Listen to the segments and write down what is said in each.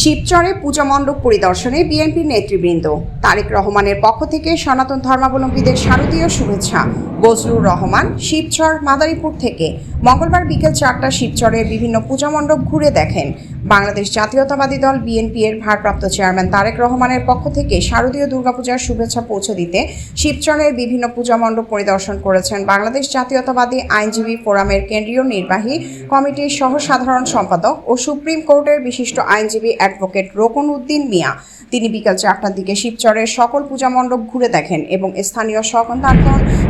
শিবচরে পূজা মণ্ডপ পরিদর্শনে বিএনপির নেতৃবৃন্দ। তারেক রহমানের পক্ষ থেকে সনাতন ধর্মাবলম্বীদের শারদীয় শুভেচ্ছা। বজলুর রহমান, শিবচর, মাদারীপুর থেকে। মঙ্গলবার বিকেল চারটা শিবচরের বিভিন্ন পূজা মণ্ডপ ঘুরে দেখেন। বাংলাদেশ জাতীয়তাবাদী দল বিএনপি এর ভারপ্রাপ্ত চেয়ারম্যান তারেক রহমানের পক্ষ থেকে শারদীয় দুর্গাপূজার শুভেচ্ছা পৌঁছে দিতে শিবচরের বিভিন্ন পূজা মণ্ডপ পরিদর্শন করেছেন বাংলাদেশ জাতীয়তাবাদী আইনজীবী ফোরামের কেন্দ্রীয় নির্বাহী কমিটির সহ সাধারণ সম্পাদক ও সুপ্রিম কোর্টের বিশিষ্ট আইনজীবী অ্যাডভোকেট রোকন উদ্দিন মিয়া। তিনি বিকাল চারটার দিকে শিবচরের সকল পূজা মণ্ডপ ঘুরে দেখেন এবং স্থানীয় সকল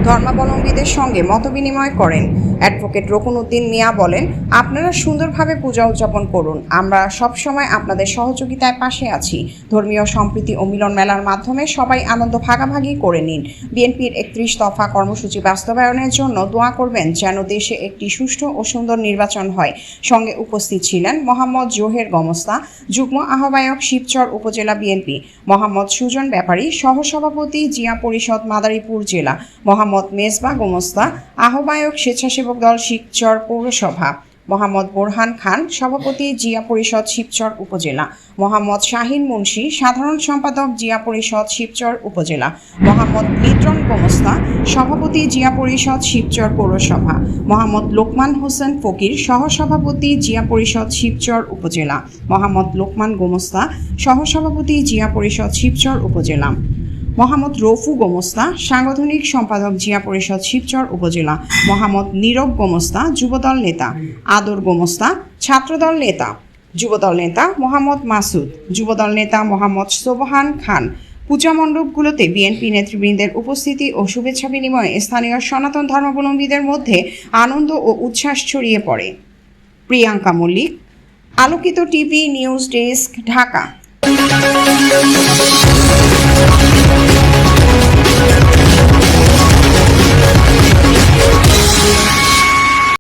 ধর্মাবলম্বীদের সঙ্গে মতবিনিময় করেন। অ্যাডভোকেট রকুন উদ্দিন মিয়া বলেন, আপনারা সুন্দরভাবে পূজা উদযাপন করুন। আমরা সবসময় আপনাদের সহযোগিতায় পাশে আছি। ধর্মীয় সম্প্রীতি ও মিলন মেলার মাধ্যমে সবাই আনন্দ ভাগাভাগি করে নিন। বিএনপির একত্রিশ দফা কর্মসূচি বাস্তবায়নের জন্য দোয়া করবেন যেন দেশে একটি সুষ্ঠু ও সুন্দর নির্বাচন হয়। সঙ্গে উপস্থিত ছিলেন মোহাম্মদ জোহের গমস্তা, যুগ্ম আহ্বায়ক শিবচর উপজেলা বিএনপি, মোহাম্মদ সুজন ব্যাপারী, সহসভাপতি জিয়া পরিষদ মাদারীপুর জেলা, মোহাম্মদ মেজবা গোমস্তা, আহ্বায়ক স্বেচ্ছাসেবক দল শিবচর পৌরসভা। মোহাম্মদ বোরহান খান, সভাপতি জিয়া পরিষদ শিবচর উপজেলা। মোহাম্মদ শাহিন মুন্সি, সাধারণ সম্পাদক জিয়া পরিষদ শিবচর উপজেলা। মোহাম্মদ লিটন গোমস্তা, সভাপতি জিয়া পরিষদ শিবচর পৌরসভা। মোহাম্মদ লোকমান হোসেন ফকির, সহসভাপতি জিয়া পরিষদ শিবচর উপজেলা। মোহাম্মদ লোকমান গোমস্তা, সহসভাপতি জিয়া পরিষদ শিবচর উপজেলা। মোহাম্মদ রফু গোমস্তা, সাংগঠনিক সম্পাদক জিয়া পরিষদ শিবচর উপজেলা, মোহাম্মদ নীরব গোমস্তা, যুবদল নেতা আদর গোমস্তা, ছাত্রদল নেতা যুবদল নেতা মোহাম্মদ মাসুদ, যুবদল নেতা মোহাম্মদ সোবহান খান। পূজা মণ্ডপগুলোতে বিএনপি নেতৃবৃন্দের উপস্থিতি ও শুভেচ্ছা বিনিময়ে স্থানীয় সনাতন ধর্মাবলম্বীদের মধ্যে আনন্দ ও উচ্ছ্বাস ছড়িয়ে পড়ে। প্রিয়াঙ্কা মল্লিক, আলোকিত টিভি নিউজ ডেস্ক, ঢাকা।